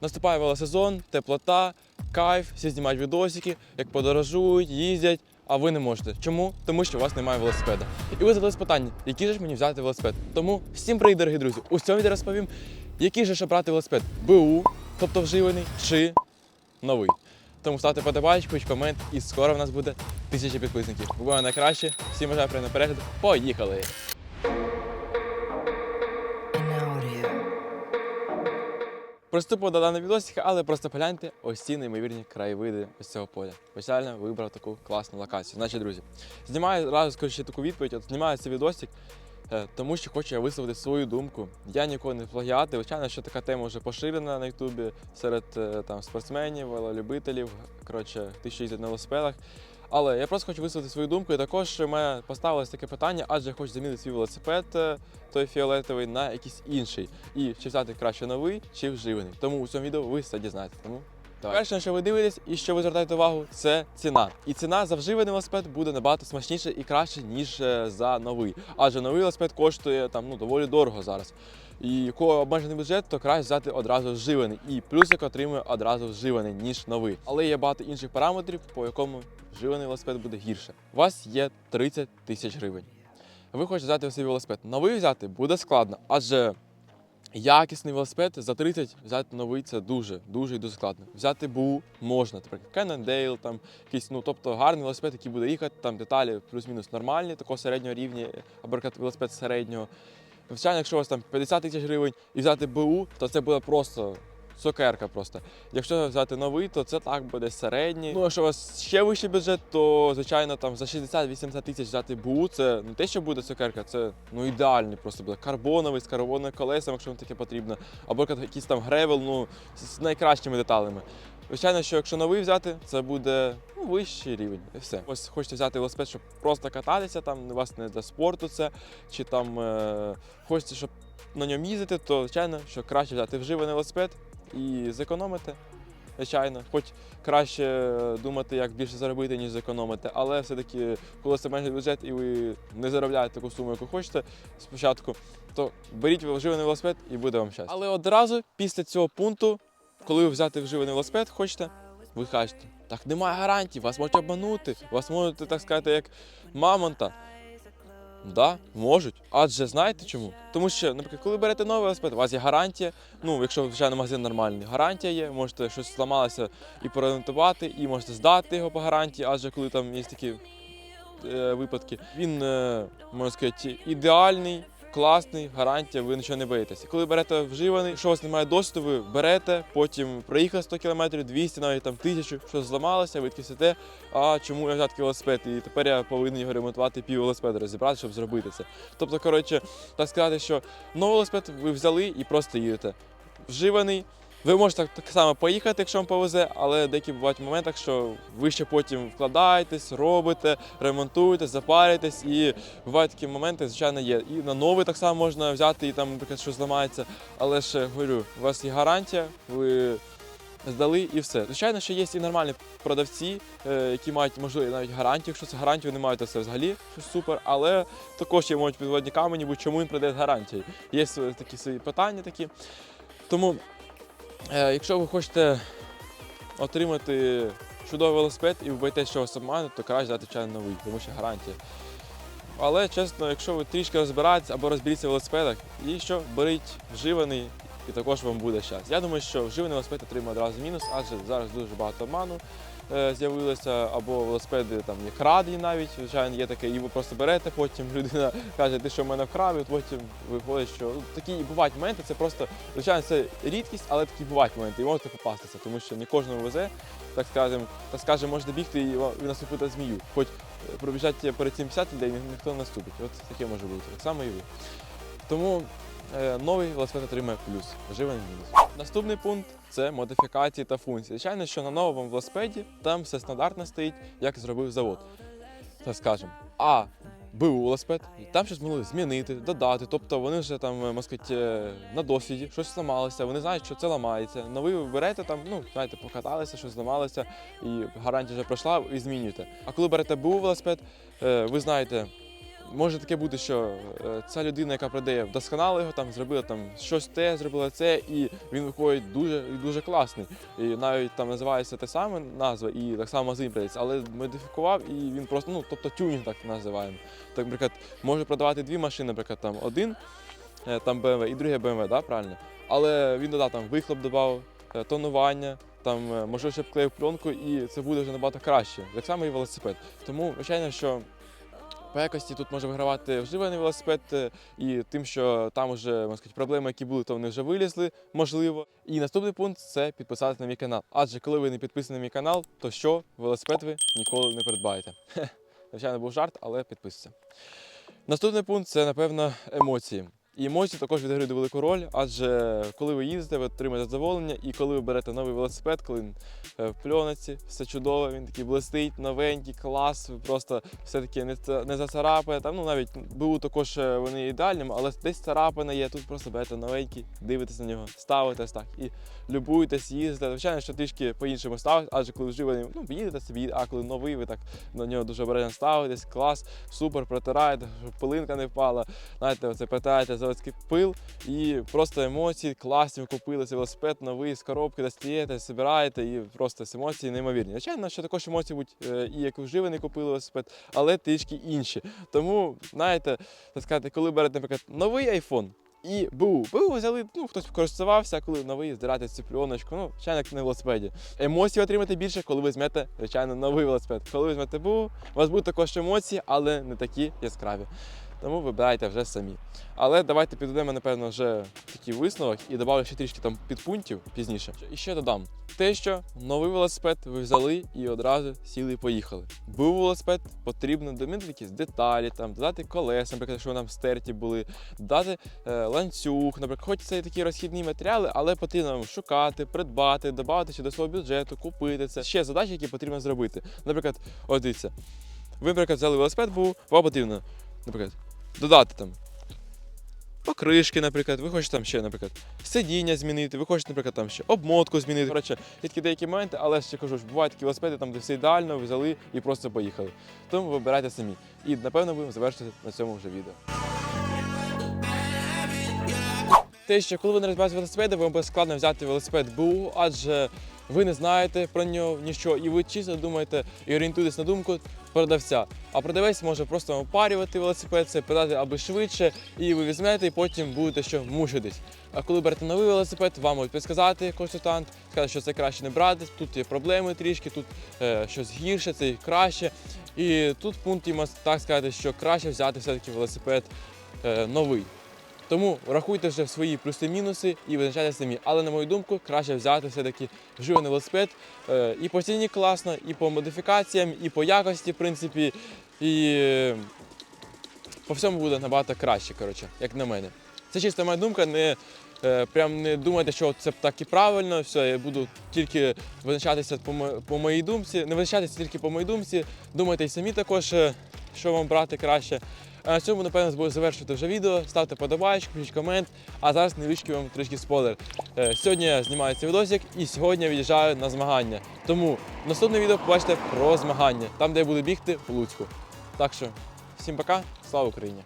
Наступає велосезон, теплота, кайф, всі знімають відосики, як подорожують, їздять, а ви не можете. Чому? Тому що у вас немає велосипеда. І ви задались питання, який же ж мені взяти велосипед? Тому всім привіт, дорогі друзі! У цьому відео розповім, який же ж обрати велосипед БУ, тобто вживаний, чи новий. Тому ставте подобайку, комент, і скоро в нас буде тисяча підписників. Ви найкраще. Всім бажаю приємного перегляду. Поїхали! Приступимо до даного відосика, але просто погляньте ось ці неймовірні краєвиди ось цього поля. Спеціально вибрав таку класну локацію. Значить, друзі, знімаю одразу скажу таку відповідь. От знімаю цей відосик, е, тому що хочу я висловити свою думку. Я нікого не плагіатив. Звичайно, що така тема вже поширена на Ютубі серед е, там спортсменів, велолюбителів, коротше, ті, що їздять на велосипедах. Але я просто хочу висловити свою думку. І також мене поставилось таке питання, адже я хочу замінити свій велосипед, е, той фіолетовий, на якийсь інший. І чи взяти краще новий, чи вживаний. Тому у цьому відео ви все дізнаєтесь. Тому давай. Перше, що ви дивитесь і що ви звертаєте увагу, це ціна. І ціна за вживаний велосипед буде набагато смачніше і краще, ніж е, за новий. Адже новий велосипед коштує там ну доволі дорого зараз. І кого обмежений бюджет, то краще взяти одразу вживаний. І плюсик отримує одразу вживаний, ніж новий. Але є багато інших параметрів, по якому вживаний велосипед буде гірше. У вас є 30 тисяч гривень. Ви хочете взяти свій велосипед. Новий взяти буде складно, адже якісний велосипед за 30 взяти новий це дуже, дуже і дуже складно. Взяти БУ можна, наприклад, Cannondale, там якийсь, ну тобто гарний велосипед, який буде їхати, там деталі плюс-мінус нормальні, такого середнього рівня, або велосипед середнього. Звичайно, якщо у вас там 50 тисяч гривень і взяти БУ, то це буде просто цукерка просто. Якщо взяти новий, то це так буде середній. Ну, якщо у вас ще вищий бюджет, то звичайно там за 60-80 тисяч взяти БУ, це не те, що буде цукерка, це ну ідеальний просто буде. Карбоновий з карбоновими колесами, якщо вам таке потрібно, або якийсь там гревел, ну з найкращими деталями. Звичайно, що якщо новий взяти, це буде ну, вищий рівень. І все. Ось хочете взяти велосипед, щоб просто кататися, там у вас не для спорту це, чи там е, хочете, щоб на ньому їздити, то звичайно, що краще взяти вживаний велосипед і зекономити. Звичайно, хоч краще е, думати, як більше заробити, ніж зекономити, але все-таки, коли це менший бюджет і ви не заробляєте таку суму, яку хочете спочатку, то беріть вживаний велосипед і буде вам щастя. Але одразу після цього пункту, коли ви взяти вживаний велосипед, хочете, ви кажете, так немає гарантій, вас можуть обманути, вас можуть, так сказати, як мамонта. Да, можуть. Адже знаєте чому? Тому що, наприклад, коли берете новий велосипед, у вас є гарантія. Ну, якщо звичайно магазин нормальний, гарантія є, можете щось зламалося і поремонтувати, і можете здати його по гарантії, адже коли там є такі е, випадки, він, е, можна сказати, ідеальний. Класний, гарантія, ви нічого не боїтеся. Коли берете вживаний, що у вас немає досвіду, ви берете, потім проїхали 100 км, 200, навіть там тисячу, щось зламалося, ви сидите, а чому я взяв такий велосипед? І тепер я повинен його ремонтувати пів велосипеда розібрати, щоб зробити це. Тобто, коротше, так сказати, що новий велосипед ви взяли і просто їдете. Вживаний. Ви можете так, само поїхати, якщо вам повезе, але деякі бувають моменти, що ви ще потім вкладаєтесь, робите, ремонтуєте, запаритесь. І бувають такі моменти, звичайно, є. І на новий так само можна взяти, і там, наприклад, щось зламається. Але ж говорю, у вас є гарантія, ви здали і все. Звичайно, що є і нормальні продавці, е, які мають можливо навіть гарантію. Якщо це гарантію не мають, це взагалі щось супер. Але також є можуть підводні камені, бо чому він продає з гарантією. Є такі свої питання такі. Тому, якщо ви хочете отримати чудовий велосипед і ви боїтесь, що вас обмануть, то краще дати чай новий, тому що гарантія. Але чесно, якщо ви трішки розбираєтесь або розберіться в велосипедах, і що беріть вживаний, і також вам буде щастя. Я думаю, що вживаний велосипед отримає одразу мінус, адже зараз дуже багато обману е, з'явилося, або велосипеди там є крадені навіть, звичайно, є таке, і ви просто берете, потім людина каже, ти що в мене вкрав, і потім виходить, що ну, такі бувають моменти, це просто, звичайно, це рідкість, але такі бувають моменти, і можете попастися, тому що не кожному везе, так скажемо, так скажемо, можете бігти і наступити на змію. Хоч е, пробіжать перед цим 50 людей, ніхто не наступить. От таке може бути. Так само і ви. Тому новий велосипед отримає плюс, вживаний мінус. Наступний пункт це модифікації та функції. Звичайно, що на новому велосипеді там все стандартно стоїть, як зробив завод. Так скажемо. А БУ велосипед, і там щось могли змінити, додати. Тобто вони вже там, можна сказати, е, на досвіді, щось зламалося, вони знають, що це ламається. Новий ви берете там, ну, знаєте, покаталися, щось зламалося, і гарантія вже пройшла, і змінюєте. А коли берете БУ велосипед, е, ви знаєте, може таке бути, що е, ця людина, яка продає, вдосконала його, там зробила там щось те, зробила це, і він виходить дуже дуже класний. І навіть там називається те саме назва, і так само магазин продається, але модифікував, і він просто, ну тобто тюнінг так називаємо. Так, наприклад, може продавати дві машини, наприклад, там один е, там BMW і друге BMW, да, правильно? Але він додав там вихлоп додав, е, тонування, там е, можливо ще вклеїв пленку, і це буде вже набагато краще. Так само і велосипед. Тому, звичайно, що по якості тут може вигравати вживаний велосипед, е, і тим, що там вже можна сказати, проблеми, які були, то вони вже вилізли, можливо. І наступний пункт це підписатися на мій канал. Адже коли ви не підписані на мій канал, то що велосипед ви ніколи не придбаєте. Звичайно, був жарт, але підписуйся. Наступний пункт це, напевно, емоції. І емоції також відіграють велику роль, адже коли ви їздите, ви отримуєте задоволення, і коли ви берете новий велосипед, коли він е, в пленці, все чудово, він такий блистить, новенький, клас, ви просто все таки не, не зацарапає. Там, ну навіть БУ також е, вони ідеальними, але десь царапина є. Тут просто берете новенький, дивитесь на нього, ставите ось так і любуєтесь, їздите. Звичайно, що трішки по-іншому ставите, адже коли вживаний, ну їдете собі, а коли новий, ви так на нього дуже обережно ставитесь, клас, супер, протираєте, щоб пилинка не впала. Знаєте, оце питаєте заводський пил і просто емоції класні, купили цей велосипед новий з коробки, достаєте, збираєте і просто з емоції неймовірні. Звичайно, що також емоції будуть е, і як вживаний купили велосипед, але трішки інші. Тому, знаєте, так сказати, коли берете, наприклад, новий iPhone, і БУ. БУ взяли, ну хтось користувався, а коли новий здирати цю пленочку, ну, звичайно, як на велосипеді. Емоції отримати більше, коли ви візьмете, звичайно, новий велосипед. Коли ви візьмете БУ, у вас будуть також емоції, але не такі яскраві. Тому вибирайте вже самі. Але давайте підведемо, напевно, вже такий висновок і додав ще трішки там підпунктів пізніше. І ще додам те, що новий велосипед ви взяли і одразу сіли і поїхали. Був велосипед, потрібно домінити якісь деталі, там додати колеса, наприклад, вони там стерті були, додати е, ланцюг, наприклад, хоч це такі розхідні матеріали, але потрібно вам шукати, придбати, додати ще до свого бюджету, купити це. Ще задачі, які потрібно зробити. Наприклад, от дивіться, ви, наприклад, взяли велосипед, був, вам потрібно, наприклад, додати там покришки, наприклад, ви хочете там ще, наприклад, сидіння змінити, ви хочете, наприклад, там ще обмотку змінити. Коротше, є такі деякі моменти, але ще кажу, що бувають такі велосипеди, там, де все ідеально, взяли і просто поїхали. Тому вибирайте самі. І напевно будемо завершити на цьому вже відео. Те, що коли ви не розбираєте велосипеди, вам буде складно взяти велосипед БУ, адже ви не знаєте про нього нічого, і ви чисто думаєте і орієнтуєтесь на думку продавця. А продавець може просто опарювати велосипед, це подати аби швидше, і ви візьмете, і потім будете що мучитись. А коли берете новий велосипед, вам можуть підсказати консультант, сказати, що це краще не брати, тут є проблеми трішки, тут е, щось гірше, це краще. І тут в пункті можна так сказати, що краще взяти все-таки велосипед е, новий. Тому рахуйте вже свої плюси-мінуси і визначайте самі. Але на мою думку, краще взяти все-таки вживаний велосипед. Е, І по ціні класно, і по модифікаціям, і по якості, в принципі, і е, по всьому буде набагато краще, коротше, як на мене. Це чисто моя думка, не е, прям не думайте, що це так і правильно. Все, я буду тільки визначатися по, мо- по моїй думці, не визначатися тільки по моїй думці. Думайте й самі також, що вам брати краще. На цьому, напевно, буду завершувати вже відео. Ставте подобайчик, пишіть комент. А зараз невеличкий вам трішки спойлер. Е, Сьогодні я знімаю цей відосик і сьогодні я від'їжджаю на змагання. Тому наступне відео побачите про змагання, там, де я буду бігти в Луцьку. Так що, всім пока, слава Україні!